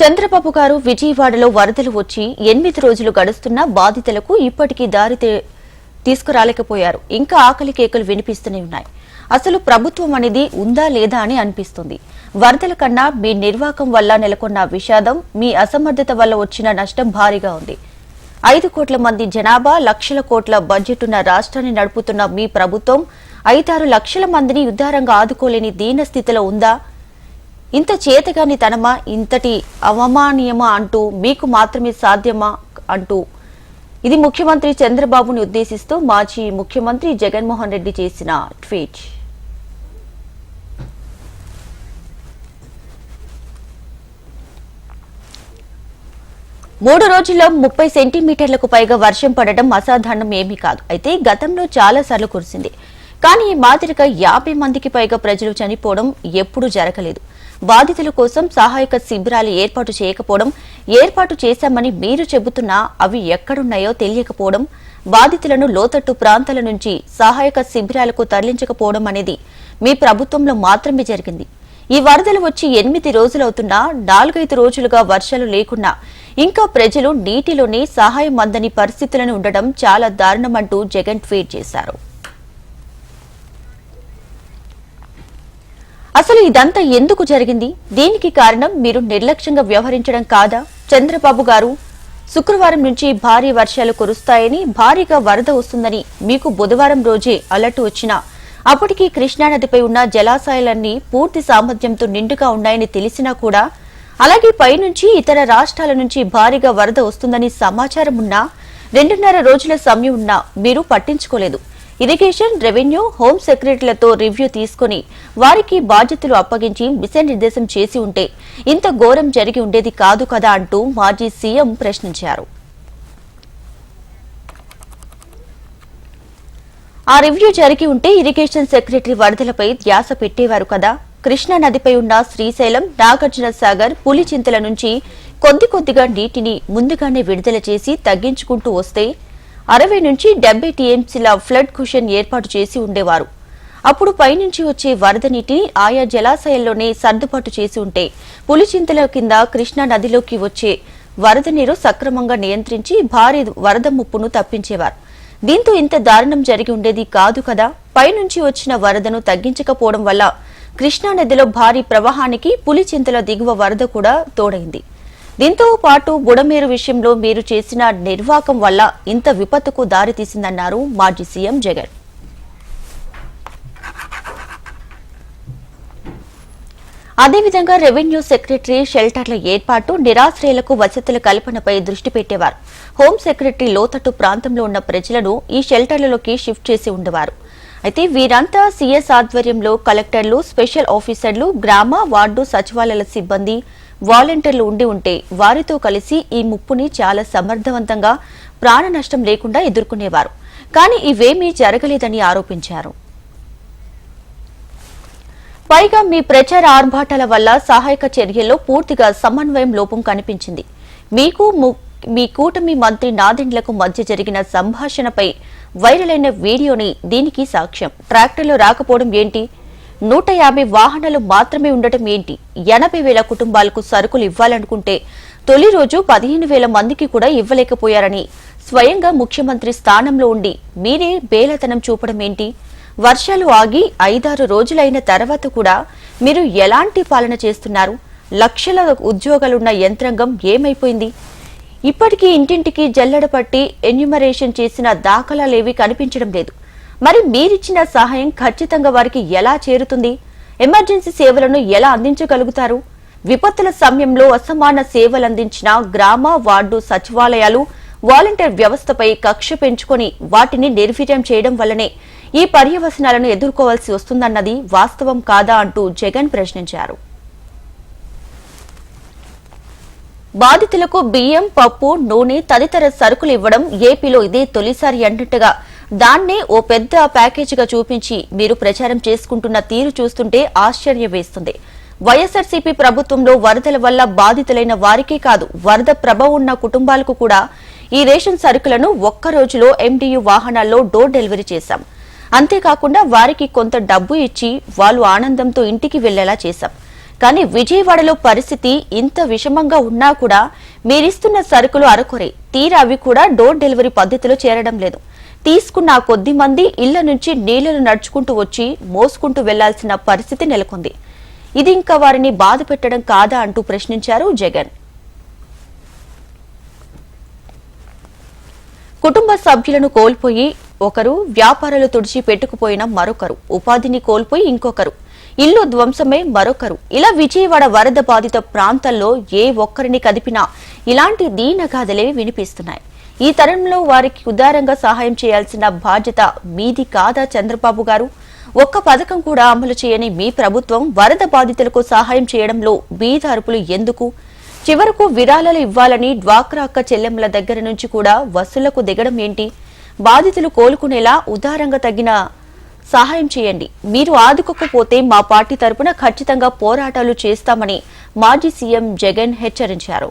చంద్రబాబు గారు విజయవాడలో వరదలు వచ్చి ఎనిమిది రోజులు గడుస్తున్న బాధితులకు ఇప్పటికీ దారి తీసుకురాలేకపోయారు. ఇంకా ఆకలి కేకలు వినిపిస్తూనే ఉన్నాయి. అసలు ప్రభుత్వం అనేది ఉందా లేదా అని అనిపిస్తుంది. వరదల కన్నా మీ నిర్వాకం వల్ల నెలకొన్న విషాదం మీ అసమర్థత వల్ల వచ్చిన నష్టం భారీగా ఉంది. ఐదు కోట్ల మంది జనాభా లక్షల కోట్ల బడ్జెట్ ఉన్న రాష్ట్రాన్ని నడుపుతున్న మీ ప్రభుత్వం ఐదారు లక్షల మందిని ఉద్దారంగా ఆదుకోలేని దీన స్థితిలో ఉందా? ఇంత చేతగాని తనమా? ఇంతటి అవమానీయమా అంటూ మీకు మాత్రమే సాధ్యమా అంటూ ఇది ముఖ్యమంత్రి చంద్రబాబుని ఉద్దేశిస్తూ మాజీ ముఖ్యమంత్రి జగన్మోహన్ రెడ్డి చేసిన ట్వీట్. మూడు రోజుల్లో ముప్పై సెంటీమీటర్లకు పైగా వర్షం పడడం అసాధారణం ఏమీ కాదు. అయితే గతంలో చాలా సార్లు కురిసింది. కానీ ఈ మాదిరిగా యాభై మందికి పైగా ప్రజలు చనిపోవడం ఎప్పుడూ జరగలేదు. బాధితుల కోసం సహాయక శిబిరాలు ఏర్పాటు చేయకపోవడం ఏర్పాటు చేశామని మీరు చెబుతున్నా అవి ఎక్కడున్నాయో తెలియకపోవడం బాధితులను లోతట్టు ప్రాంతాల నుంచి సహాయక శిబిరాలకు తరలించకపోవడం అనేది మీ ప్రభుత్వంలో మాత్రమే జరిగింది. ఈ వరదలు వచ్చి ఎనిమిది రోజులవుతున్నా నాలుగైదు రోజులుగా వర్షాలు లేకున్నా ఇంకా ప్రజలు నీటిలోనే సహాయం అందని పరిస్థితులను ఉండడం చాలా దారుణమంటూ జగన్ ట్వీట్ చేశారు. అసలు ఇదంతా ఎందుకు జరిగింది? దీనికి కారణం? మీరు నిర్లక్ష్యంగా వ్యవహరించడం కాదా? చంద్రబాబు గారు శుక్రవారం నుంచి భారీ వర్షాలు కురుస్తాయని భారీగా వరద వస్తుందని మీకు బుధవారం రోజే అలర్ట్ వచ్చినా అప్పటికీ కృష్ణానదిపై ఉన్న జలాశయాలన్నీ పూర్తి సామర్థ్యంతో నిండుగా ఉన్నాయని తెలిసినా కూడా అలాగే పైనుంచి ఇతర రాష్ట్రాల నుంచి భారీగా వరద వస్తుందని సమాచారం ఉన్నా రెండున్నర రోజుల సమయం ఉన్నా మీరు పట్టించుకోలేదు. ఇరిగేషన్ రెవెన్యూ హోం సెక్రటరీలతో రివ్యూ తీసుకుని వారికి బాధ్యతలు అప్పగించి దిశానిర్దేశం చేసి ఉంటే ఇంత ఘోరం జరిగి ఉండేది కాదు కదా అంటూ మాజీ సీఎం ప్రశ్నించారు. ఆ రివ్యూ జరిగి ఉంటే ఇరిగేషన్ సెక్రటరీ వరదలపై ధ్యాస పెట్టేవారు కదా. కృష్ణా నదిపై ఉన్న శ్రీశైలం నాగార్జున సాగర్ పులిచింతల నుంచి కొద్ది కొద్దిగా నీటిని ముందుగానే విడుదల చేసి తగ్గించుకుంటూ వస్తే అరవై నుంచి డెబ్బై టీఎంసీల ఫ్లడ్ కుషన్ ఏర్పాటు చేసి ఉండేవారు. అప్పుడు పైనుంచి వచ్చే వరద నీటిని ఆయా జలాశయాల్లోనే సర్దుబాటు చేసి ఉంటే పులిచింతల కింద కృష్ణా నదిలోకి వచ్చే వరద నీరు సక్రమంగా నియంత్రించి భారీ వరద ముప్పును తప్పించేవారు. దీంతో ఇంత దారుణం జరిగి ఉండేది కాదు కదా? పైనుంచి వచ్చిన వరదను తగ్గించకపోవడం వల్ల కృష్ణా నదిలో భారీ ప్రవాహానికి పులిచింతల దిగువ వరద కూడా తోడైంది. దీంతో పాటు బుడమేరు విషయంలో మీరు చేసిన నిర్వాకం వల్ల ఇంత విపత్తుకు దారితీసిందన్నారు మాజీ సీఎం జగన్. అదేవిధంగా రెవెన్యూ సెక్రటరీ షెల్టర్ల ఏర్పాటు నిరాశ్రయులకు వసతుల కల్పనపై దృష్టి పెట్టేవారు. హోం సెక్రటరీ లోతట్టు ప్రాంతంలో ఉన్న ప్రజలను ఈ షెల్టర్లలోకి షిఫ్ట్ చేసి ఉండేవారు. అయితే వీరంతా సీఎస్ ఆధ్వర్యంలో కలెక్టర్లు స్పెషల్ ఆఫీసర్లు గ్రామ వార్డు సచివాలయాల సిబ్బంది వాలంటీర్లు ఉండి ఉంటే వారితో కలిసి ఈ ముప్పుని చాలా సమర్థవంతంగా ప్రాణ నష్టం లేకుండా ఎదుర్కొనేవారు. కానీ ఇవేమీ జరగలేదని ఆరోపించారు. పైగా మీ ప్రచార ఆర్భాటాల వల్ల సహాయక చర్యల్లో పూర్తిగా సమన్వయం లోపం కనిపించింది. మీకు ము- మీ కూటమి మంత్రి నాదెండ్లకు మధ్య జరిగిన సంభాషణపై వైరల్ అయిన వీడియోని దీనికి సాక్ష్యం. ట్రాక్టర్లు రాకపోవడం ఏంటి? నూట యాభై వాహనాలు మాత్రమే ఉండటం ఏంటి? ఎనభై వేల కుటుంబాలకు సరుకులు ఇవ్వాలనుకుంటే తొలి రోజు పదిహేను వేల మందికి కూడా ఇవ్వలేకపోయారని స్వయంగా ముఖ్యమంత్రి స్థానంలో ఉండి మీరే బేలతనం చూపడం ఏంటి? వర్షాలు ఆగి ఐదారు రోజులైన తర్వాత కూడా మీరు ఎలాంటి పాలన చేస్తున్నారు? లక్షల ఉద్యోగాలున్న యంత్రాంగం ఏమైపోయింది? ఇప్పటికీ ఇంటింటికి జల్లెడ పట్టి ఎన్యుమరేషన్ చేసిన దాఖలాలేవి కనిపించడం లేదు. మరి మీరిచ్చిన సహాయం ఖచ్చితంగా వారికి ఎలా చేరుతుంది? ఎమర్జెన్సీ సేవలను ఎలా అందించగలుగుతారు? విపత్తుల సమయంలో అసమాన సేవలందించిన గ్రామ వార్డు సచివాలయాలు వాలంటీర్ వ్యవస్థపై కక్ష పెంచుకొని వాటిని నిర్వీర్యం చేయడం వల్లనే ఈ పర్యవసనాలను ఎదుర్కోవాల్సి వస్తుందన్నది వాస్తవం కాదా అంటూ జగన్ ప్రశ్నించారు. బాధితులకు బియ్యం పప్పు నూనె తదితర సరుకులు ఇవ్వడం ఏపీలో ఇదే తొలిసారి అంటుగా దాన్నే ఓ పెద్ద ప్యాకేజీగా చూపించి మీరు ప్రచారం చేసుకుంటున్న తీరు చూస్తుంటే ఆశ్చర్యం వేస్తుంది. వైఎస్ఆర్సీపీ ప్రభుత్వంలో వరదల వల్ల బాధితులైన వారికే కాదు వరద ప్రభ ఉన్న కుటుంబాలకు కూడా ఈ రేషన్ సరుకులను ఒక్క రోజులో ఎండియు వాహనాల్లో డోర్ డెలివరీ చేశాం. అంతేకాకుండా వారికి కొంత డబ్బు ఇచ్చి వాళ్ళు ఆనందంతో ఇంటికి వెళ్ళేలా చేశాం. కానీ విజయవాడలో పరిస్థితి ఇంత విషమంగా ఉన్నా కూడా మీరిస్తున్న సరుకులు అరకొరే తీరా అవి కూడా డోర్ డెలివరీ పద్ధతిలో చేరడం లేదు. తీసుకున్న కొద్ది మంది ఇళ్ళ నుంచి నీళ్ళను నడుచుకుంటూ వచ్చి మోసుకుంటూ వెళ్ళాల్సిన పరిస్థితి నెలకొంది. ఇది ఇంకా వారిని బాధ పెట్టడం కాదా అంటూ ప్రశ్నించారు జగన్. కుటుంబ సభ్యులను కోల్పోయి ఒకరు వ్యాపారాలు తుడిచి పెట్టుకుపోయిన మరొకరు ఉపాధిని కోల్పోయి ఇంకొకరు ఇల్లు ధ్వంసమే మరొకరు. ఇలా విజయవాడ వరద బాధిత ప్రాంతాల్లో ఏ ఒక్కరిని కదిపినా ఇలాంటి దీనగాథలే వినిపిస్తున్నాయి. ఈ తరంలో వారికి ఉదారంగా సహాయం చేయాల్సిన బాధ్యత మీది కాదా చంద్రబాబు గారు? ఒక్క పథకం కూడా అమలు చేయని మీ ప్రభుత్వం వరద బాధితులకు సహాయం చేయడంలో బీద అరుపులు ఎందుకు? చివరకు విరాళాలు ఇవ్వాలని డ్వాక్రా అక్క చెల్లెమ్మల దగ్గర నుంచి కూడా వసూళ్ళకు దిగడం ఏంటి? బాధితులు కోలుకునేలా ఉదారంగా తగిన సహాయం చేయండి. మీరు ఆదుకోకపోతే మా పార్టీ తరపున ఖచ్చితంగా పోరాటాలు చేస్తామని మాజీ సీఎం జగన్ హెచ్చరించారు.